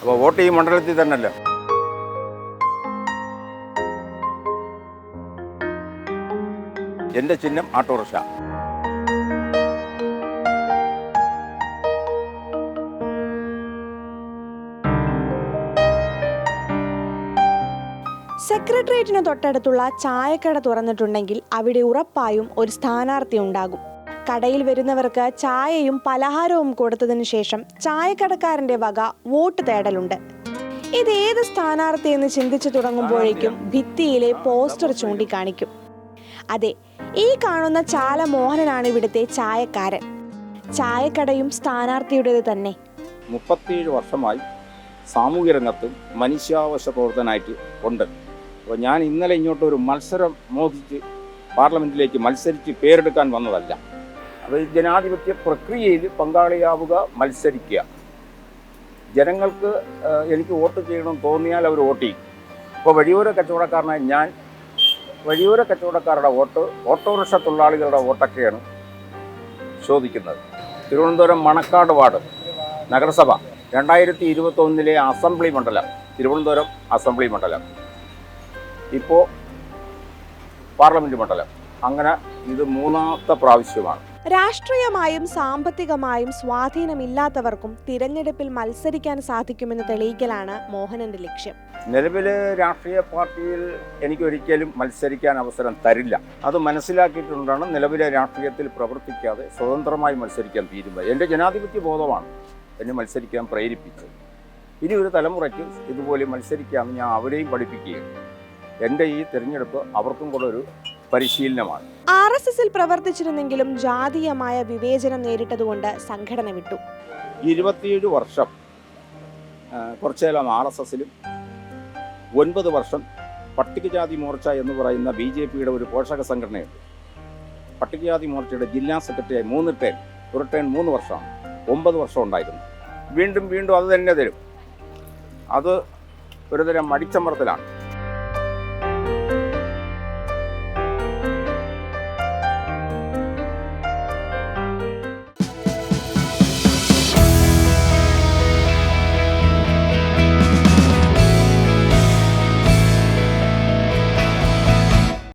അപ്പോൾ വോട്ട് ഈ മണ്ഡലത്തിൽ തന്നെയല്ല? എന്റെ ചിഹ്നം ആട്ടോറിക്ഷ. സെക്രട്ടേറിയറ്റിന് തൊട്ടടുത്തുള്ള ചായക്കട തുറന്നിട്ടുണ്ടെങ്കിൽ അവിടെ ഉറപ്പായും ഒരു സ്ഥാനാർത്ഥി ഉണ്ടാകും. കടയിൽ വരുന്നവർക്ക് ചായയും പലഹാരവും കൊടുത്തതിനു ശേഷം ചായക്കടക്കാരന്റെ വക വോട്ട് തേടലുണ്ട്. ഇത് ഏത് സ്ഥാനാർത്ഥി എന്ന് ചിന്തിച്ചു തുടങ്ങുമ്പോഴേക്കും ഭിത്തിയിലെ പോസ്റ്റർ ചൂണ്ടിക്കാണിക്കും. അതെ ഈ കാണുന്ന ചാല മോഹനനാണ് ഇവിടുത്തെ ചായക്കാരൻ. ചായക്കടയും സ്ഥാനാർത്ഥിയുടേത് തന്നെ. മുപ്പത്തിയേഴ് വർഷമായി സാമൂഹ്യ രംഗത്തും മനുഷ്യാവശ്യ പ്രവർത്തനായിട്ട് ഉണ്ട്. അപ്പോൾ ഞാൻ ഇന്നലെ ഇങ്ങോട്ട് ഒരു മത്സരം മോഹിച്ച് പാർലമെന്റിലേക്ക് മത്സരിച്ച് പേരെടുക്കാൻ വന്നതല്ല. അത് ജനാധിപത്യ പ്രക്രിയയിൽ പങ്കാളിയാവുക മത്സരിക്കുക. ജനങ്ങൾക്ക് എനിക്ക് വോട്ട് ചെയ്യണമെന്ന് തോന്നിയാൽ അവർ വോട്ട് ചെയ്യും. ഇപ്പോൾ വഴിയോര കച്ചവടക്കാരനായ ഞാൻ വഴിയോര കച്ചവടക്കാരുടെ വോട്ട് ഓട്ടോറിക്ഷ തൊഴിലാളികളുടെ വോട്ടൊക്കെയാണ് ചോദിക്കുന്നത്. തിരുവനന്തപുരം മണക്കാട് വാർഡ് നഗരസഭ രണ്ടായിരത്തി ഇരുപത്തൊന്നിലെ അസംബ്ലി മണ്ഡലം തിരുവനന്തപുരം അസംബ്ലി മണ്ഡലം. ഇപ്പോൾ പാർലമെന്റ് മണ്ഡലം. അങ്ങനെ ഇത് മൂന്നാമത്തെ പ്രാവശ്യമാണ്. രാഷ്ട്രീയമായും സാമ്പത്തികമായും സ്വാധീനമില്ലാത്തവർക്കും തിരഞ്ഞെടുപ്പിൽ മത്സരിക്കാൻ സാധിക്കുമെന്ന് തെളിയിക്കലാണ് മോഹനന്റെ ലക്ഷ്യം. നിലവിൽ രാഷ്ട്രീയ പാർട്ടിയിൽ എനിക്ക് ഒരിക്കലും മത്സരിക്കാൻ അവസരം തരില്ല. അത് മനസ്സിലാക്കിയിട്ടുകൊണ്ടാണ് നിലവിലെ രാഷ്ട്രീയത്തിൽ പ്രവർത്തിക്കാതെ സ്വതന്ത്രമായി മത്സരിക്കാൻ തീരുമാനം എന്റെ ജനാധിപത്യ ബോധമാണ് എന്നെ മത്സരിക്കാൻ പ്രേരിപ്പിച്ചത്. ഇനി ഒരു തലമുറയ്ക്ക് ഇതുപോലെ മത്സരിക്കാമെന്ന് ഞാൻ അവരെയും പഠിപ്പിക്കുകയും എന്റെ ഈ തിരഞ്ഞെടുപ്പ് അവർക്കും കൂടെ ഒരു പരിശീലനമാണ്. ആർ എസ് എസിൽ പ്രവർത്തിച്ചിരുന്നെങ്കിലും ജാതീയമായ വിവേചനം നേരിട്ടതുകൊണ്ട് സംഘടന വിട്ടു ഇരുപത്തിയേഴ് വർഷം ആ, കുറച്ചു കാലം ആർ എസ് എസിലും ഒൻപത് വർഷം പട്ടികജാതി മോർച്ച എന്ന് പറയുന്ന ബി ജെ പിയുടെ ഒരു പോഷക സംഘടനയുണ്ട്. പട്ടികജാതി മോർച്ചയുടെ ജില്ലാ സെക്രട്ടറിയായി മൂന്ന് ടേൺ ഒരു ടേൺ മൂന്ന് വർഷമാണ് ഒമ്പത് വർഷം ഉണ്ടായിരുന്നു. വീണ്ടും വീണ്ടും അത് തന്നെ തരും. അത് ഒരുതരം മടിച്ചമർത്തലാണ്